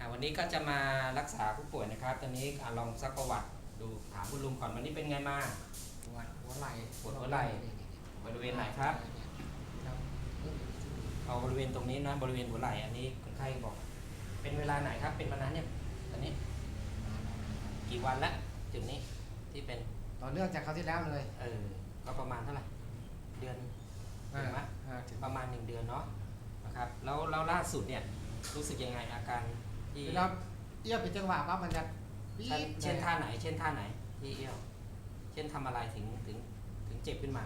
อ่าวันนี้ก็จะมารักษาผู้ป่วยนะครับ ตอนนี้อ่าลองซักประวัติดูถามคุณลุงก่อนวันนี้เป็นไงมาปวดหัวไหล่ปวดหัวไหล่บริเวณไหนครับครับเอาบริเวณตรงนี้นะบริเวณหัวไหล่อันนี้คนไข้บอก เป็นเวลาไหนครับ เป็นมานานเนี่ยตอนนี้ กี่วันละจุดนี้ที่เป็นต่อเนื่องจากคราวที่แล้วเลย เออ ก็ประมาณเท่าไหร่เดือนถึงไหมอ่าถึงประมาณหนึ่งเดือนเนาะนะครับ แล้วแล้วล่าสุดเนี่ยรู้สึกยังไงอาการ ที่คือเราเอี้ยวเป็นจังหวะปั๊บมันจะปี๊เช่นดเช่นลยท่าไหน เช่นท่าไหนที่เอี้ยว เช่นทำอะไรถึงถึงถึงเจ็บขึ้นมา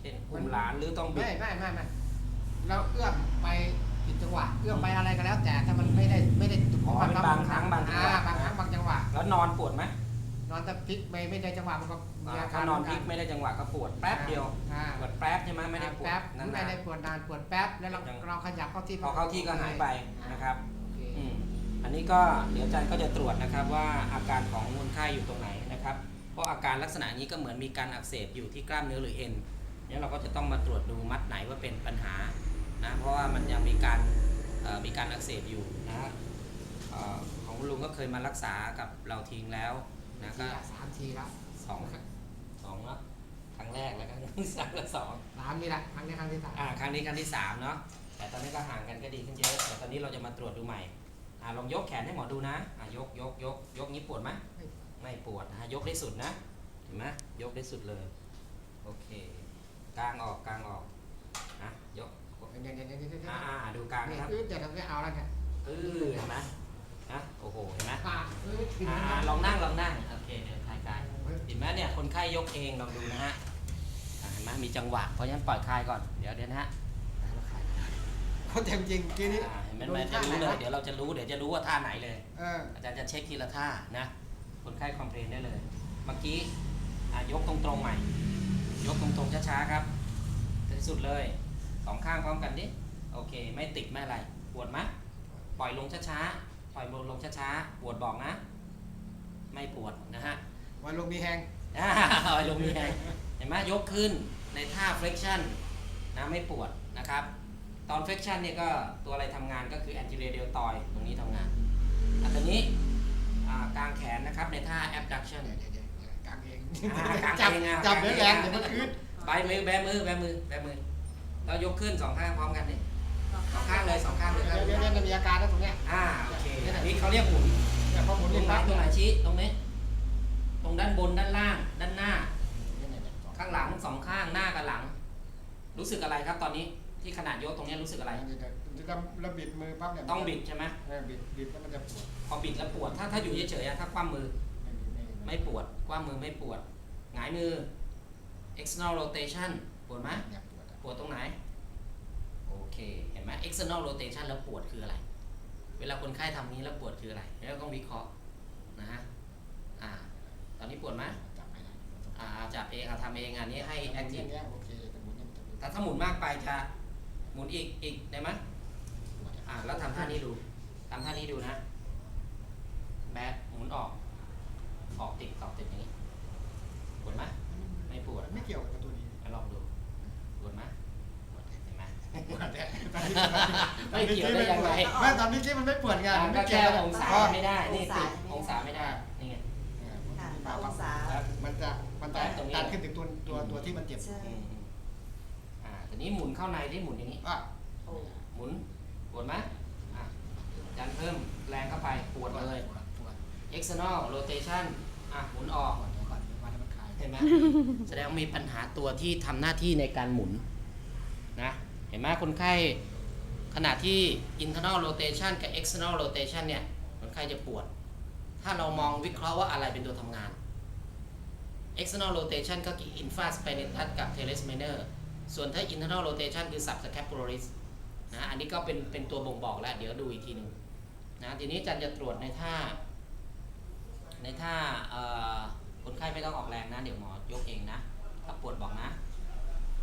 เช่นอุ้มหลานหรือต้องบิด ไม่ไม่ไม่ไม่เราเอื้อมไปผิดจังหวะ เอื้อมไปอะไรก็แล้ว แต่ถ้ามันไม่ได้ไม่ได้อ๋อเป็นบางครั้งบางจังหวะ อ่บางครั้งบางจังหวะ แล้วนอนปวดไหมนอนแต่พลิกไม่ไม่ได้จังหวะมันก็มีอ่าอาการถ้านอนพลิกไม่ได้จังหวะก็ปวดแป๊บเดียวอ่าปวดแป๊บใช่ไหมไม่ได้ปวดแป๊บนาไม่นได้ปวดนานปวดแป๊บแล้วเรายัง เราขยับเข้าที่ ๆพอเข้าที่ก็หายไปนะครับโอเคอืม อันนี้ก็เดี๋ยวอาจารย์ก็จะตรวจนะครับว่าอาการของคนไข้อยู่ตรงไหนนะครับ เพราะอาการลักษณะนี้ก็เหมือนมีการอักเสบอยู่ที่กล้ามเนื้อหรือเอ็นเนี่ยเราก็จะต้องมาตรวจดูมัดไหนว่าเป็นปัญหานะเพราะว่ามันยังมีการเอ่อมีการอักเสบอยู่นะฮะเอ่อของคุณลุงก็เคยมารักษากับเราทิ้งแล้วนะทีก็ละสามทีละสองสองเนาะครั้งแรกแล้วก็ครั้งที่สามและสองสามนี่แหละครั้งนี้ครั้งที่สามอ่าครั้งนี้ครั้งที่สามเนาะแต่ตอนนี้ก็ห่างกันก็ดีขึ้นเยอะแต่ตอนนี้เราจะมาตรวจดูใหม่ อ่าลองยกแขนให้หมอดูนะอ่ายกยกยกยกนี้ปวดไหมไม่ปวดนะฮะยกได้สุดนะเห็นไหมยกได้สุดเลยโอเคกลางออกกลางออกนะยกเดี๋ยวเดี๋ยวเดี๋ยวเดี๋ยวเดี๋ยวอ่าอ่าดูกลางนี่นะครับคือเดี๋ยวเราไม่เอาแล้วเนี่ยเออเห็นไหมนะโอ้โหเห็นไหมอ่าเออถึงอ่าแล้วอ่านะลองนั่งลองนั่งโอเคเดี๋ยวถ่ายกายเห็นไหมเนี่ยคนไข้ยกเองลองดูนะฮะอ่าเห็นไหมมีจังหวะเพราะฉะนั้นปล่อยคลายก่อนเดี๋ยวเดี๋ยวนะฮะ เขาเต็มจริงทีนี้อ่าเห็นไหมมันจะรู้เลย เดี๋ยวเราจะรู้ เดี๋ยวจะรู้ว่าท่าไหนเลย เอออาจารย์จะเช็คทีละท่านะ คนไข้คอมเพลนได้เลย เมื่อกี้อะยกตรงๆใหม่ ยกตรงๆช้าๆครับที่สุดเลยสองข้างพร้อมกันดิ โอเค ไม่ติดไม่อะไร ปวดไหมปล่อยลงช้าๆ ปล่อยลงช้าๆ ปวดบอกนะ ไม่ปวดนะฮะ วันลงมีแหงอ่าปล่อยลงมีแรงเห็นไหมยกขึ้นในท่า flexion นะไม่ปวดนะครับ ตอน flexion เนี่ยก็ตัวอะไรทำงานก็คือ anterior deltoid ตรงนี้ทำงานอันตอนนี้อ่ากางแขนนะครับในท่า abduction เดี๋ยวเดี๋ยวเดี๋ยวกางเองอ่ากางจับเองอะจับกางเองแรงอะเดี๋ยวมันคืดไปมือแบมือแบมือแบมือเรายกขึ้นสองข้างพร้อมกันดิสองข้างเลยสองข้างเลยเดี๋ยวเดี๋ยวเดี๋ยวมันมีอาการแล้วตรงเนี้ยอ่าโอเคอันนี้เขาเรียกหมุนเนี่ยพอหมุนตรนี่งไหนปั๊บตรงไหนชี้ตรงนี้ ตรงด้านบนด้านล่างด้านหน้าเนี่ยเนี่ยเนี่ยข้างหลังสองข้างหน้ากับหลัง รู้สึกอะไรครับตอนนี้ ที่ขนาดยกตรงเนี้ยรู้สึกอะไรเดี๋ยวเดี๋ยวเดี๋ยวเราบิดมือปั๊บเนี่ยต้องบิดใช่ไหมเออบิดบิดแล้วมันจะปวดพอบิดแล้วปวด ถ้าถ้าอยู่เฉยๆอะถ้าคว่ำมือไม่บิดไม่บิดไม่ปวด คว่ำมือไม่ปวด หงายมือ external rotation ปวดไหมเนี่ยปวดอะปวดตรงไหน โอเค เห็นไหม external rotation แล้วปวดคืออะไร เวลาคนไข้ทำนี้แล้วปวดคืออะไรแล้วต้องวิเคราะห์นะฮะ อ่า ตอนนี้ปวดไหมจับไม่ได้อ่าจับเองเอาทำเองอันนี้ให้หมุน active เนี่ยโอเคแต่หมุนเนี่ยมันจะปวดแต่ถ้าหมุนมากไปจะ หมุนอีกอีกได้ไหมอ่าแล้วทำท่านี้ดูทำท่านี้ดูนะ แบะหมุนออก ออกติดออกติดอย่างนี้ปวดไหมไม่ปวดไม่เกี่ยวกับตัวนี้มาลองดูปวดไหมปวดเห็นไหมปวดเนี่ยไม่เกี่ยวได้ยังไงไม่ตอนนี้กี้มันไม่ปวดไงอ่ามันก็ไม่เกี่แค่ยวองศาอ๋อไม่ได้นี่ติดอองศาศาไม่ได้นี่ไงเนี่ยค่ะมาอปั๊บงศาครับมันจะมันจะตรงนี้ดันขึ้นถึงตัวตัวตัวที่มันเจ็บใช่อืมอ่า ทีนี้หมุนเข้าในที่หมุนอย่างนี้อะหมุนปวดไหมอะดันเพิ่มแรงเข้าไปปวดเลยปวด external rotation อะหมุนออกเดี๋ยวก่อนเห็นไหมแสดงว่ามีปัญหาตัวที่ทำหน้าที่ในการหมุนนะเห็นไหมคนไข้ขณะที่ internal rotation กับ external rotation เนี่ยคนไข้จะปวด ถ้าเรามองวิเคราะห์ว่าอะไรเป็นตัวทำงาน external rotation ก็คือ infraspinatus กับ teres minor ส่วนถ้า internal rotation คือ subscapularis นะอันนี้ก็เป็นเป็นตัวบ่งบอกแล้ว เดี๋ยวดูอีกทีหนึ่งนะทีนี้จันจะตรวจในท่า ในท่าคนไข้ไม่ต้องออกแรงนะ เดี๋ยวหมอยกเองนะ ถ้าปวดบอกนะ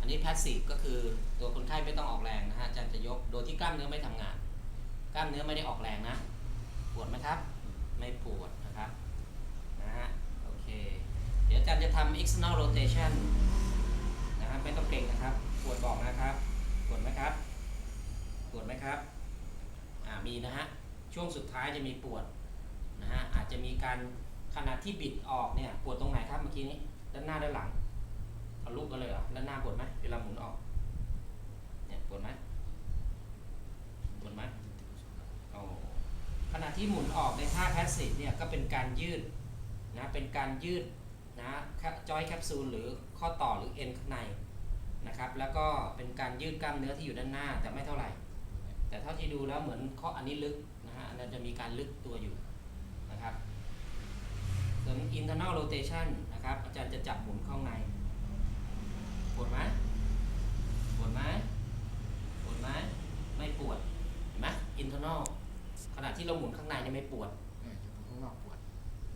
อันนี้ passive ก็คือตัวคนไข้ไม่ต้องออกแรงนะฮะจารย์จะยกโดยที่กล้ามเนื้อไม่ทำงาน กล้ามเนื้อไม่ได้ออกแรงนะ ปวดไหมครับ ไม่ปวดนะครับนะฮะโอเค เดี๋ยวจารย์จะทำ external rotation น ไม่ต้องเกรงนะครับ ปวดบอกนะครับ ปวดไหมครับ ปวดไหมครับ อ่า มีนะฮะ ช่วงสุดท้ายจะมีปวดนะฮะ อาจจะมีการขณะที่บิดออกเนี่ย ปวดตรงไหนครับเมื่อกี้นี้ ด้านหน้าด้านหลังทะลุกันเลยเหรอ ด้านหน้าปวดไหมเวลาหมุนออก เนี่ยปวดไหมปวดไหมโอ้ขณะที่หมุนออกในท่าแพสซีฟเนี่ยก็เป็นการยืดนะ เป็นการยืดนะจอยแคปซูลหรือข้อต่อหรือเอ็นข้างใน นะครับ แล้วก็เป็นการยืดกล้ามเนื้อที่อยู่ด้านหน้าแต่ไม่เท่าไหร่ แต่เท่าที่ดูแล้วเหมือนข้ออันนี้ลึกนะฮะอันนั้นจะมีการลึกตัวอยู่นะครับส่วน internal rotation นะครับ อาจารย์จะจับหมุนเข้าในปวดไหมปวดไหมปวดไหมไม่ปวดเห็นไหม internal ขณะที่เราหมุนข้างในเนี่ยไม่ปวดเอออยู่ข้างนอกปวด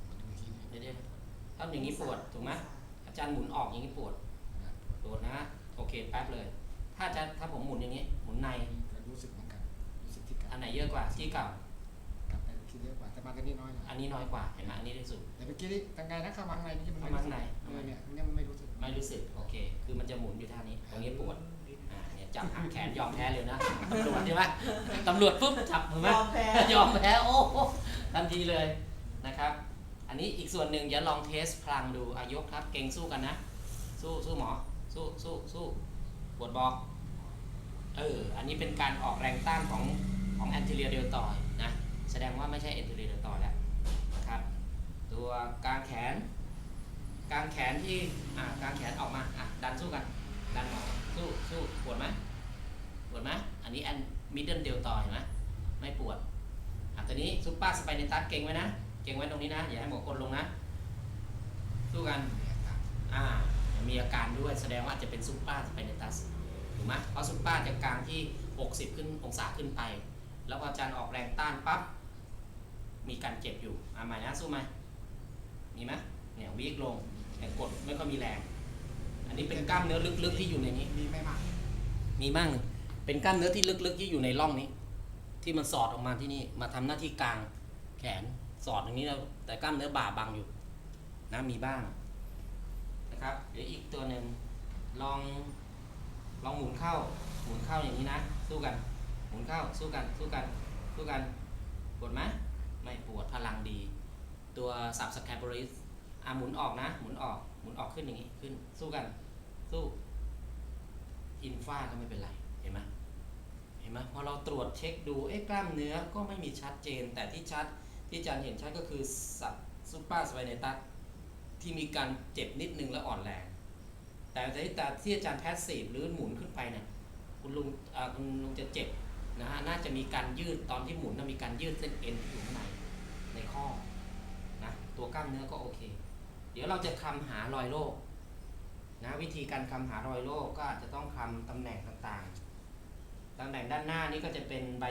มันดูทีนี้เดี๋ยวๆถ้าอย่างนี้ปวดถูกไหมอาจารย์หมุนออกอย่างนี้ปวดนะปวดปวดนะ โอเคแป๊บเลย ถ้าจะถ้าผมหมุนอย่างนี้ หมุนในก็รู้สึกเหมือนกันรู้สึกที่กลัอับนไหนเยอะกว่าที่เก่า กลับไปคิดเยอะกว่าแต่มากันนิดน้อยหน่อยอันนี้น้อยกว่าเห็นไหมอันนี้ที่สุด แต่เมื่อกี้นี่ทางไงนะเข้ามาข้างในนี่มันไม่เข้ามาข้างใน เออเนี่ยเนี่ยมันไม่รู้สึกไม่รู้สึกโอเค คือมันจะหมุนอยู่ท่านี้ตรงนี้ปวดอ่าเนี่ยจับหักแขนยอมแพ้เลยนะตำรวจใช่ไหมตำรวจปุ๊บจับถูกไหม ยอมแพ้ ยอมแพ้โอ้โหทันทีเลยนะครับ อันนี้อีกส่วนหนึ่งอย่าลองเทสพลังดูอายกครับ เก่งสู้กันนะ สู้สู้หมอ สู้สู้สู้ปวดบอก เออ อันนี้เป็นการออกแรงต้านของของแอนติเรียเดลตอยนะ แสดงว่าไม่ใช่แอนติเรียเดลตอยแล้วนะครับ ตัวกลางแขน กลางแขนที่ อ่ากลางแขนออกมา อะ ดันสู้กัน ดันออกสู้สู้ปวดไหมปวดไหมอันนี้แอนมิดเดิลเดลตอยเห็นไหมไม่ปวด อะตัวนี้ซุปเปอร์สไปเนตัสเก่งไว้นะ เก่งไว้ตรงนี้นะ อย่าให้หมวกกดลงนะ สู้กัน อ่า มีอาการด้วยแสดงว่าอาจจะเป็นซุปเปอร์สไปเนตัสถูกไหมเพราะซุปเปอร์จะกลางที่ 60 ขึ้นองศาขึ้นไป แล้วพออาจารย์ออกแรงต้านปั๊บมีการเจ็บอยู่อะใหม่นะสู้ไหมมีไหมเนี่ยวีกลงแต่กดไม่ค่อยมีแรง อันนี้เป็นกล้ามเนื้อลึกๆที่อยู่ในนี้มีไม่มากมีมั่งเป็นกล้ามเนื้อที่ลึกๆที่อยู่ในร่องนี้ ที่มันสอดออกมาที่นี่มาทำหน้าที่กลางแขนสอดอย่างนี้แล้วแต่กล้ามเนื้อบ่าบังอยู่นะมีบ้าง นะครับเดี๋ยวอีกตัวหนึ่งลองลองหมุนเข้าหมุนเข้าอย่างนี้นะ สู้กัน หมุนเข้าสู้กันสู้กันสู้กันปวดไหมไม่ปวดพลังดี ตัวสับสแคป u ริสอะหมุนออกนะ หมุนออกหมุนออกขึ้นอย่างนี้ขึ้นสู้กันสู้อินฟาก็ไม่เป็นไรเห็นไหมเห็นไหมพอเราตรวจเช็คดูเอ๊ะกล้ามเนื้อก็ไม่มีชัดเจน แต่ที่ชัดที่อาจารย์เห็นชัดก็คือสับซูเปอร์สไวเนตัส ที่มีการเจ็บนิดนึงและอ่อนแรง แต่แต่ที่อาจารย์แพสซีฟหรือหมุนขึ้นไปเนี่ยคุณลุงคุณลุงจะเจ็บนะฮะน่าจะมีการยืดตอนที่หมุนนะมีการยืดเส้นเอ็นที่อยู่ข้างในในข้อนะตัวกล้ามเนื้อก็โอเค เดี๋ยวเราจะคำหารอยโรคนะวิธีการคำหารอยโรคก็อาจจะต้องคำตำแหน่งต่างๆตำแหน่งด้านหน้านี้ก็จะเป็นใบ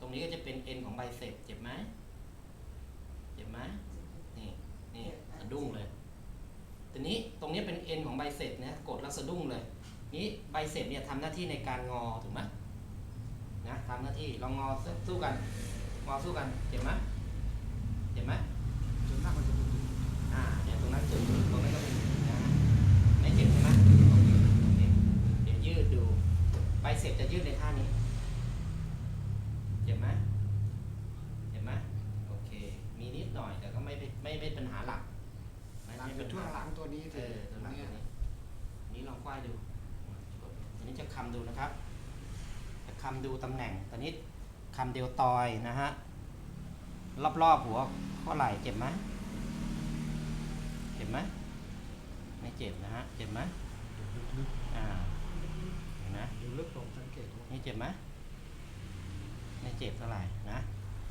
ตรงนี้ก็จะเป็นเอ็นของไบเซปเจ็บไหมเจ็บไหมะดุ้งเลยทีนี้ตรงนี้เป็นเอ็นของไบเซปนะกดแล้วสะดุ้งเลย นี้ไบเซปเนี่ยทำหน้าที่ในการงอถูกไหมนะทำหน้าที่ลองงอสู้กันงอสู้กันเจ็บไหมเจ็บไหมจนมากมันจะดู อ่าเนี่ยตรงนั้นจุดตรงนั้นก็เป็นนะไม่เจ็บใช่ไหมโอเคโอเคเดี๋ยวยืดดูไบเซปจะยืดในท่านี้ เจ็บไหมเจ็บไหมโอเค มีนิดหน่อยแต่ก็ไม่เป็นไม่ไม่เป็นปัญหาหลักไม่ หลัง ไม่ เป็ เป็น น ช่วง ปัญ หลั หาง ตัวนี้ เออตัวหลัง เนี่ ตั ยว นี้อันนี้ลองควายดูอันนี้จะคำดูนะครับจะ คำดูตำแหน่งตอนนี้คำเดียวตอยนะฮะรอบๆหัวข้อไหล่เจ็บไหมเจ็บไหมไม่เจ็บนะฮะเจ็บไหมอ่าเห็นไหมดูลึกลงสังเกตดูนี่เจ็บไหมไม่เจ็บเท่าไหร่นะ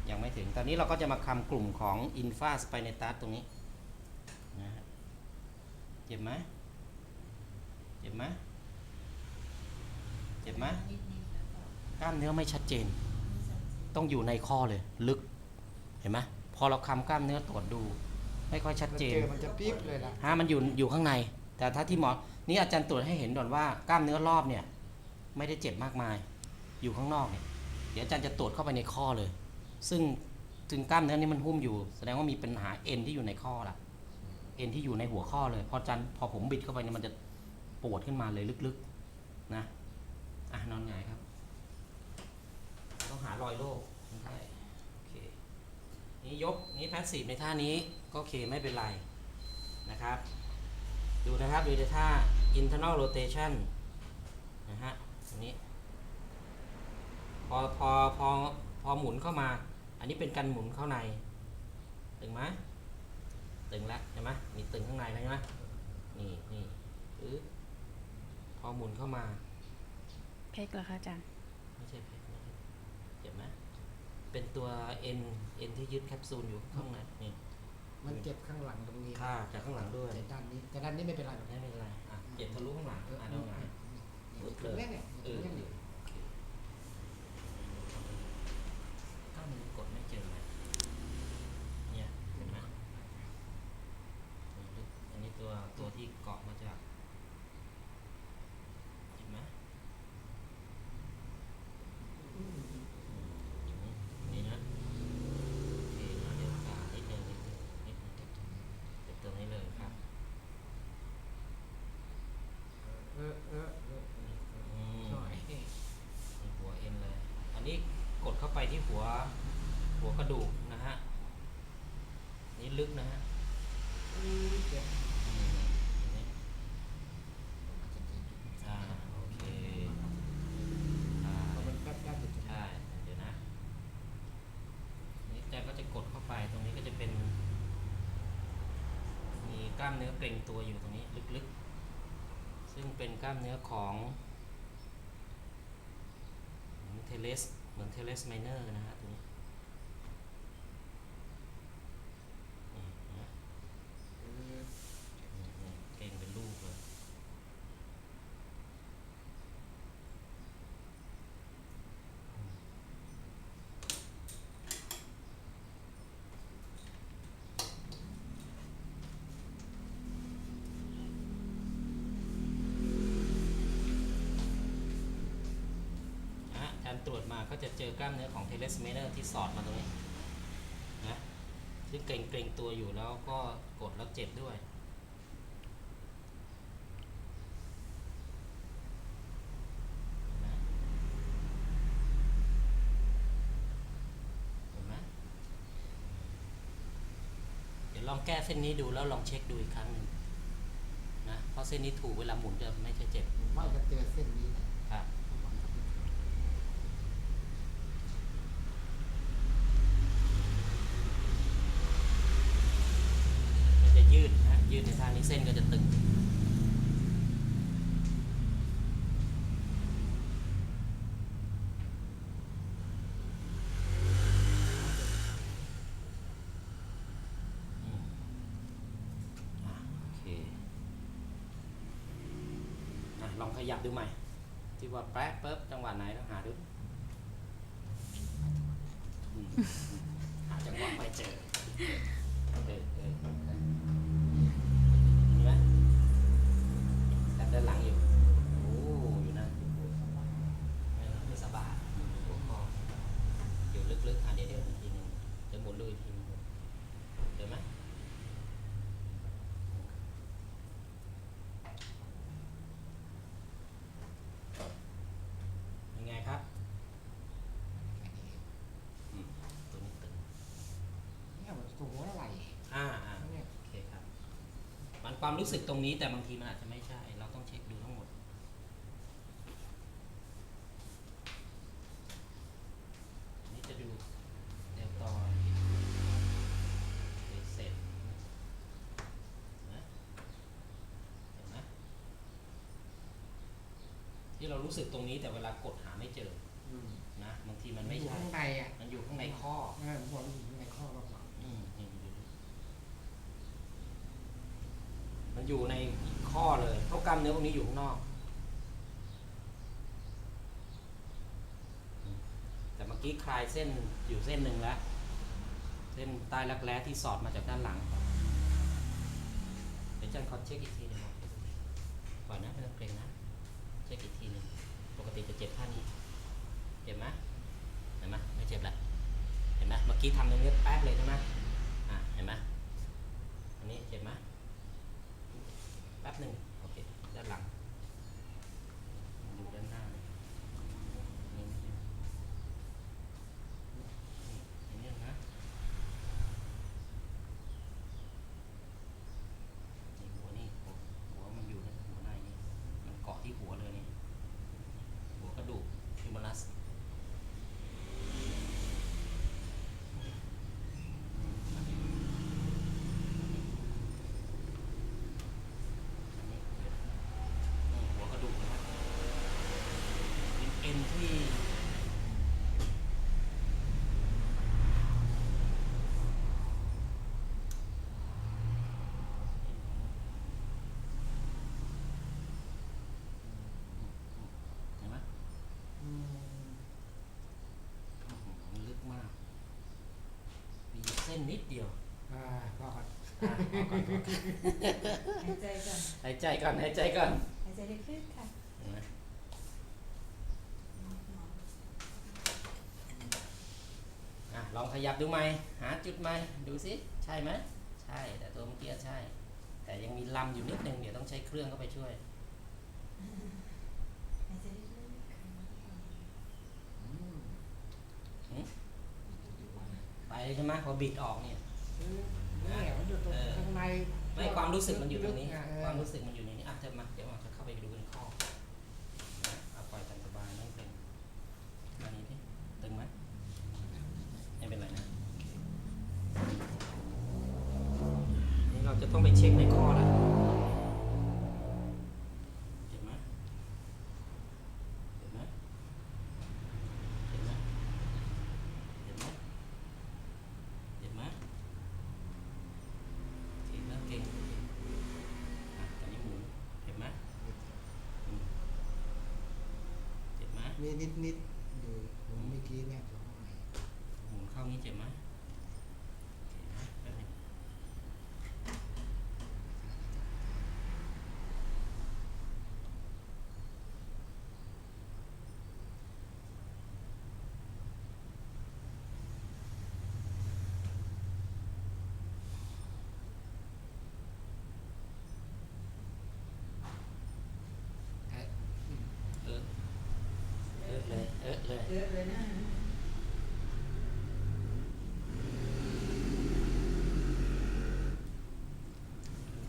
ยังไม่ถึงตอนนี้เราก็จะมาคำกลุ่มของอินฟาสไปในตัสตรงนี้นะฮะเจ็บไหมเจ็บไหมเจ็บไหม กล้ามเนื้อไม่ชัดเจน ต้องอยู่ในข้อเลย ลึกเห็นไหมพอเราคำกล้ามเนื้อตรวจดู ไม่ค่อยชัดมันเจเจนอมันจะปี๊บเลยนะฮะมันอยู่อยู่ข้างใน แต่ถ้าที่หมอนี่อาจารย์ตรวจให้เห็นก่อนว่ากล้ามเนื้อรอบเนี่ย ไม่ได้เจ็บมากมาย อยู่ข้างนอกเนี่ยเดี๋ยวอาจารย์จะตรวจเข้าไปในข้อเลย ซึ่งถึงกล้ามเนื้อนี่มันหุ้มอยู่ แสดงว่ามีปัญหาเอ็นที่อยู่ในข้อละเอ็นที่อยู่ในหัวข้อเลย พออาจารย์พอผมบิดเข้าไปเนี่ยมันจะปวดขึ้นมาเลยลึกๆนะอะนอนหงายครับ ต้องหารอยโรคคนไข้คนี่ยกนี่แพสซีฟในท่านี้ก็โอเคไม่เป็นไรนะครับ ดูนะครับดูในท่า internal rotation นะฮะตรงนี้ พอพอพอพอหมุนเข้ามา อันนี้เป็นการหมุนเข้าใน ตึงไหมตึงแล้วใช่ไหมมีตึงข้างในแล้วใช่ไหมนี่นี่พอหมุนเข้ามา เพกเหรอคะอาจารย์ ไม่ใช่เพชรไม่ใช่ เจ็บไหมเป็นตัวเอ็นเอ็นที่ยึดแคปซูลอยู่ข้างในนี่มันเจ็บข้างหลังตรงนี้ค่าจากข้างหลังด้วยแต่ด้านนี้แต่ด้านนี้ไม่เป็นไรหรอกไม่เป็นไรอะเจ็บทะลุข้างหลังเอออะเอตรองไหนจุดเล็กเนี่ยเอจุอดเล็กโอเนี่ย เคถ้ามันกดไม่เจอไหมเนี่ยเห็นไหมอันนี้ตัวตัวที่เกาะมาจากเห็นไหมอืมนี่นะโอเคนะเดี๋ยวขานิดนึงนิดนึงนิดนึงเป็นตัวนี้เลยครับ เออเออเออเออ อืม หน่อย นี่หัวเอ็นเลย อั นนี้กดเข้าไปที่หัวหัวกระดูกนะฮะนี่ลึกนะฮะเจ็บอืมนี่อ่าโอเคอ่าเพราะมันแป๊บแป๊บอยู่ตรงนี้ใช่เดี๋ยวนะนี่แจก็จะกดเข้าไปตรงนี้ก็จะเป็น มีกล้ามเนื้อเกร็งตัวอยู่ตรงนี้ลึกๆ ซึ่งเป็นกล้ามเนื้อของ เทเลสเหมือนเทเลสไมเนอร์นะฮะตรงนี้อืมนะ เออ อืมอืมเกร็งเป็นลูกเลย นะฮะ การตรวจมาก็จะเจอกล้ามเนื้อของเทเลสเมเนอร์ที่สอดมาตรงนี้นะซึ่งเกร็งเกรงตัวอยู่แล้วก็กดแล้วเจ็บด้วยเดี๋ยวลองแก้เส้นนี้ดูแล้วลองเช็คดูอีกครั้งหนึ่งนะเพราะเส้นนี้ถูกเวลาหมุนจะไม่ใช่เจ็บว่จะเจอเส้นนี้นะครับ มันจะยืดนะยืดในท่านี้เส้นก็จะตึง อืมอะโอเค องขยับดูใหม่ ที่ว่าแป๊บปึ๊บจังหวะไหนต้องหาดูหาจังหวะไม่เจออเออมีไหมแต่ด้านหลังอยู่ โอ้อยู่นะไม่ไม่สบายหัวคออยู่ลึกๆอะเดี๋ยวเดี๋ยวอีกทีหนึงเดี๋ยวหมุนลุยอีกทีหนึงเดี๋ยวไหมยังไงครับอืมตัวนี้ตึง เนี่ยมันตัวหัวไหล่อ่าอ่าเนี่ยโอเคครับ มันความรู้สึกตรงนี้แต่บางทีมันอาจจะไม่ใช่ เราต้องเช็คดูทั้งหมด นี่จะดูเดลตอนเสร็จนะเห็นไหมที่เรารู้สึกตรงนี้แต่เวลากดหาไม่เจออืมนะบางทีมันไม่อยู่ใช่ ข้างในอะมันอยู่ข้างในข้อ เออผมบอกว่าอยู่ข้างในข้อมากกว่า อืมนี่ดูดิมัน อยู่ในข้อเลยเพราะกล้ามเนื้อพวกนี้อยู่ข้างนอก แต่เมื่อกี้คลายเส้นอยู่เส้นหนึ่งแล้ว เส้นใต้รักแร้ที่สอดมาจากด้านหลังเดี๋ยวจันขอเช็คอีกทีหนึงก่อนนะไม่ต้องเกรงนะเช็คอีกทีหนึงปกติจะเจ็บท่านี้เจ็บไหมเห็นไหมไม่เจ็บแล้วเห็นไหมเมื่อกี้ทำตรงนี้แป๊บเลยใช่ไหมอะเห็นไหมอันนี้เจ็บไหม แป๊บหนึ่งโอเคด้านหลังดูด้านหน้าเลยนี่นี่นี่นี่นะ ส้ นนิดเดียวอ่าพอก่อนอะเอาก่อนเอาก่อนหายใจก่อนหายใจก่อนหายใจก่อนหายใจลึกๆค่ะเห็นไหมอะลองขยับดูไหมหาจุดไหมดูสิใช่ไหมใช่แต่ตัวเมื่อกี้ใช่ แต่ยังมีลำอยู่นิดนึงเดี๋ยวต้องใช้เครื่องเข้าไปช่วย หายใจลึกๆค่ะ อืม หืม ไปใช่ไหมพอบิดออกเนี่ยนี่มันอยู่ตรงเออข้างในไม่ความรู้สึกมันอยู่ตรงนี้ลึกๆะความรู้สึกมันอยู่ในนี้อะเธอมาเดี๋ยวเราจะเข้าไปดูกันข้อนะเอาปล่อยตามสบายไม่เป็นมานี้ดิตึงไหมไม่เป็นไรนะนี่เราจะต้องไปเช็คในข้อแล้วเห็นไหมเห็นไหมเห็นไหมเห็นไหมเห็นไหมเก่งแล้วเก่งอะตอนนี้หมุนเห็นไหมอืมเจ็บไหม มีนิดนิดๆอยู่ผมเมื่อกี้เนี่ยผม หมุนเข้านี้เจ็บไหมเจ็บไหมแป๊บนึงเออเออเลย เยอะเลยนะ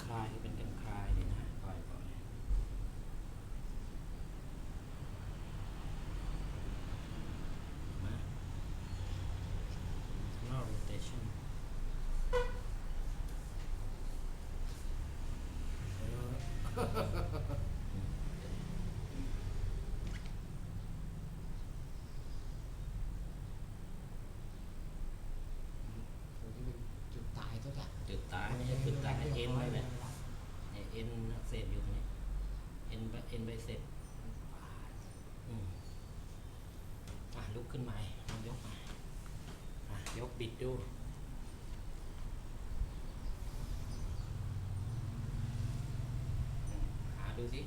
คลายก็เป็นกันคลายเลยนะปล่อยปล่อยมา External rotation ผมจะเป็นจุดตายตัวอย่าง จุดตายไม่ใช่จุดตายเอ็นเลยแหละเนี่ยเอ็นอักเสบอยู่ตรงนี้เอ็นเอ็นใบเสร็จอืมอะลุกขึ้นมาลองยกมาอะยกบิดดูหาดูสิ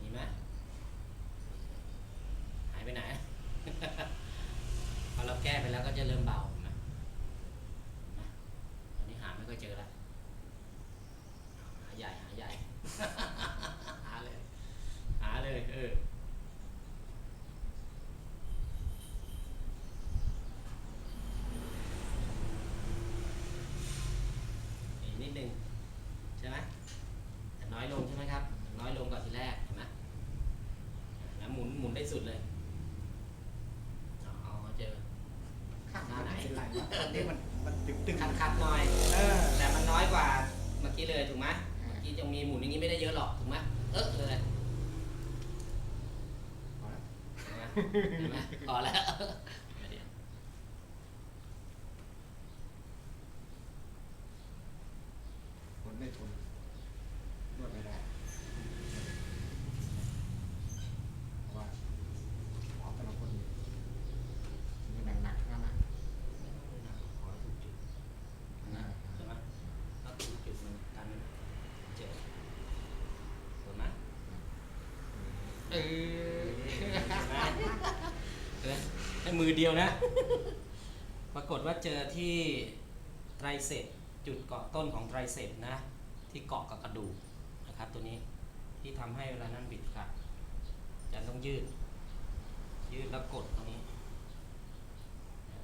มีไหมหายไปไหน พอเราแก้ไปแล้วก็จะเริ่มเบาเห็นไหมเห็นไหมตอนนี้หาไม่ค่อยเจอแล้ว หาใหญ่ หาใหญ่ หาเลย หาเลยเออ อีกนิ ดนึงใช่ไหมแต่น้อยลงใช่ไหมครับ น้อยลงกว่าทีแรกเห็นไหมแล้วหมุนหมุนได้สุดเลยเอาเอาเจอข้างหน้าไหนเป็นไรวะตอนนี้มันมันตึงตึงคัดคัดหน่อยเออแต่มันน้อยกว่าเมื่อกี้เลยถูกไหมอ่าเมื่อกี้จะมีหมุนอย่างนี้ไม่ได้เยอะหรอกถูกไหมเออเลยพอแล้ว เห็นไหมเห็นไหมพอแล้วเดี๋ยว ทนไม่ทนนวดไม่ได้เพราะว่าหมอแต่ละคนมีหนักๆทั้งนั้น ขอให้ถูกจุด อะ ใช่ไหมถ้าถูกจุดมันกันเจ็บถูกไหม เออเห็นไหมเออให้มือเดียวนะ ปรากฏว่าเจอที่ไตรเสพจุดเกาะต้นของไตรเสพนะ ที่เกาะกับกระดูกนะครับ ตัวนี้ที่ทำให้เวลานั้นบิดขาดอาจารย์ต้องยืด ยืดแล้วกดตรงนี้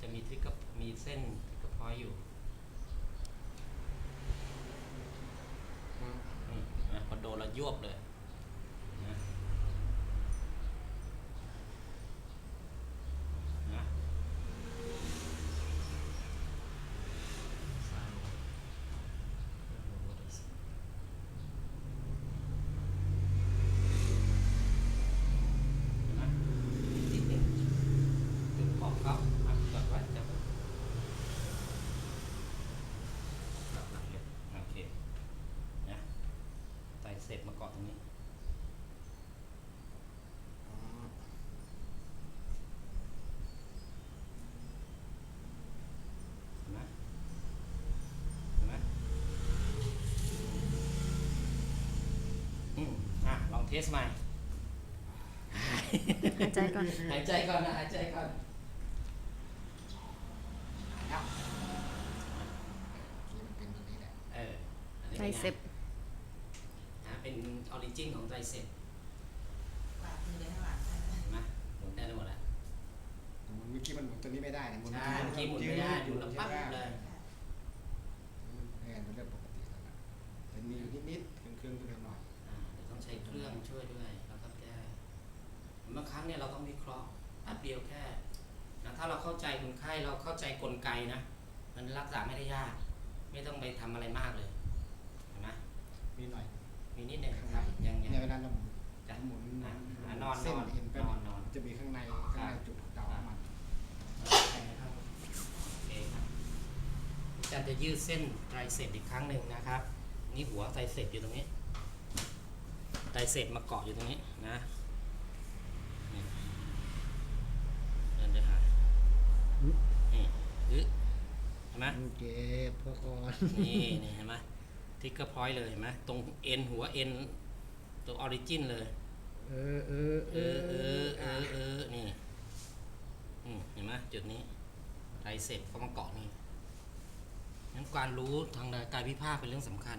จะมีทริกเกอร์มีเส้นทริกเกอร์พอยต์อยู่นี่นะพอโดนแล้วยวบเลย เสร็จมาเกาะตรงนี้ เห็นไหมเห็นไหมอืมอะ ลองเทสใหม่ หายใจก่อน หายใจก่อนนะหายใจก่อนแล้เหละเออซ็ป ออริจินของไตรเซ็ปกวาดมือไปข้างหลังค่ะเห็นไหมหมุนได้ทั้งหมดแล้วแต่มันเมื่อกี้มันหมุนตัวนี้ไม่ได้นะหมุนใช่เมื่อกี้หมุนไม่ได้หมุนแล้วปั๊บเลย ค่ะเออมันเริ่มปกติแล้วนะแต่มีอยู่นิดๆเครื่องๆขึ้นมาหน่อยอ่าเดี๋ยวต้องใช้เครื่องช่วยด้วยแล้วก็แก้บางครั้งเนี่ยเราต้องวิเคราะห์แป๊บเดียวแค่นะถ้าเราเข้าใจคนไข้เราเข้าใจกลไกนะมันรักษาไม่ได้ยาก ไม่ต้องไปทำอะไรมากเลยเห็นไหมมีหน่อย มีนิดหนึ่งครับยังยังเนี่ยเวลาเราหมุนจ้ะหมุนอะอะนอนเส้นนอนเห็นเป็นนอนนอนจะมีข้างในข้างในจุดเตาน้ำมันโอเคครับโอเคครับอาจารย์จะยืดเส้นไตรเสพอีกครั้งหนึ่งนะครับ นี่หัวไตรเสพอยู่ตรงนี้ ไตรเสพมาเกาะอยู่ตรงนี้นะนี่เดินไปหานี่อึะเห็นไหมเจ็บพอก่อนนี่นี่เห็นไหม ทิกเกอร์พอยต์เลยเห็นไหมตรงเอ็นหัวเอ็นตัวออริจินเลย เออเออเออเออเออเออนี่อืมเห็นไหมจุดนี้ไตรเสพก็มาเกาะนี่งั้นการรู้ทางกายวิภาคเป็นเรื่องสำคัญ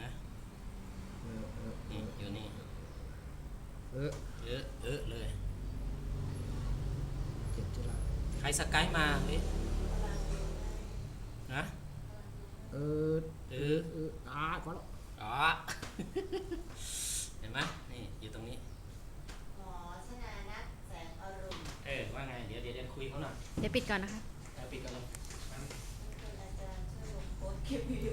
นะเออเออนี่อยู่นี่ เออเออเออเลยเจ็บจุฬาใครสกายมาเฮ้ยนะ เออเออเอออ่าพอแล้วอ๋อ เห็นไหมนี่อยู่ตรงนี้ หมอชนานัทแสงอรุณเออว่าไง เดี๋ยวเดี๋ยวเดี๋ยวคุยเขาหน่อยเดี๋ยวปิดก่อนนะคะ เอาปิดกันเลย เป็นอาจารย์ช่วยลงโพสต์เก็บวิดี